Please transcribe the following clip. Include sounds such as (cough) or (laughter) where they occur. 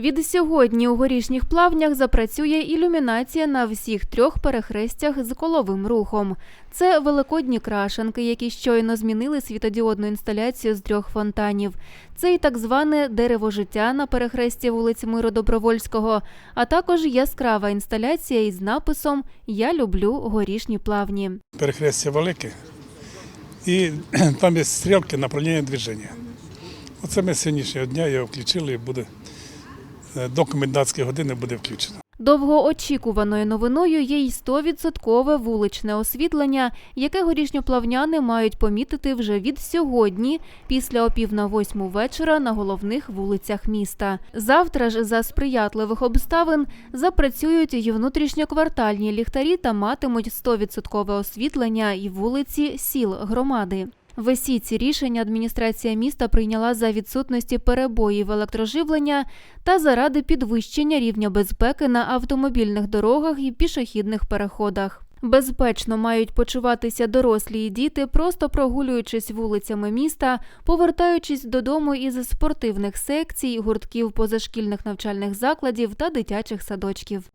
Від сьогодні у горішніх плавнях запрацює ілюмінація на всіх трьох перехрестях з коловим рухом. Це великодні крашенки, які щойно змінили світодіодну інсталяцію з трьох фонтанів. Це і так зване дерево життя на перехресті вулиці Миру Добровольського, а також яскрава інсталяція із написом Я люблю горішні плавні. перехрестя велике, і (clears throat) там є стрілки направлення движення. Оце ми сьогоднішнього дня його включили і буде до комендантської години буде включено. Довгоочікуваною новиною є й 100% вуличне освітлення, яке горішньоплавняни мають помітити вже від сьогодні, після опів на восьму вечора на головних вулицях міста. Завтра ж за сприятливих обставин запрацюють і внутрішньоквартальні ліхтарі та матимуть 100% освітлення і вулиці сіл громади. Всі ці рішення адміністрація міста прийняла за відсутності перебоїв електроживлення та заради підвищення рівня безпеки на автомобільних дорогах і пішохідних переходах. Безпечно мають почуватися дорослі і діти, просто прогулюючись вулицями міста, повертаючись додому із спортивних секцій, гуртків позашкільних навчальних закладів та дитячих садочків.